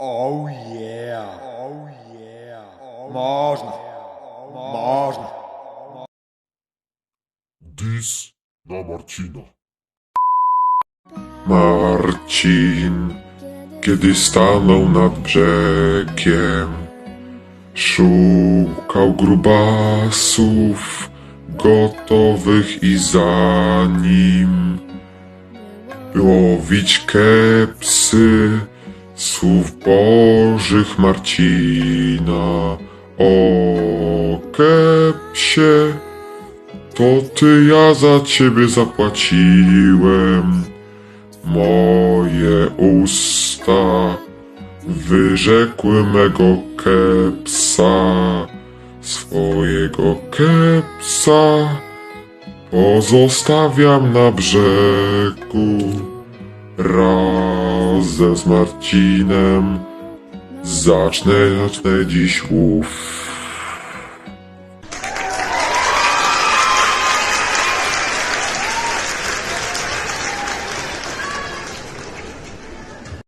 Oh yeah. Oh yeah. Można. Można. Dis na Marcina. Marcin, kiedy stanął nad brzegiem, szukał grubasów gotowych i za nim łowić kepsy słów bożych Marcina. O kepsie, to ty ja za ciebie zapłaciłem. Moje usta wyrzekły mego kepsa, swojego kepsa pozostawiam na brzegu razem z Marcinem. Zacznę, zacznę dziś łów.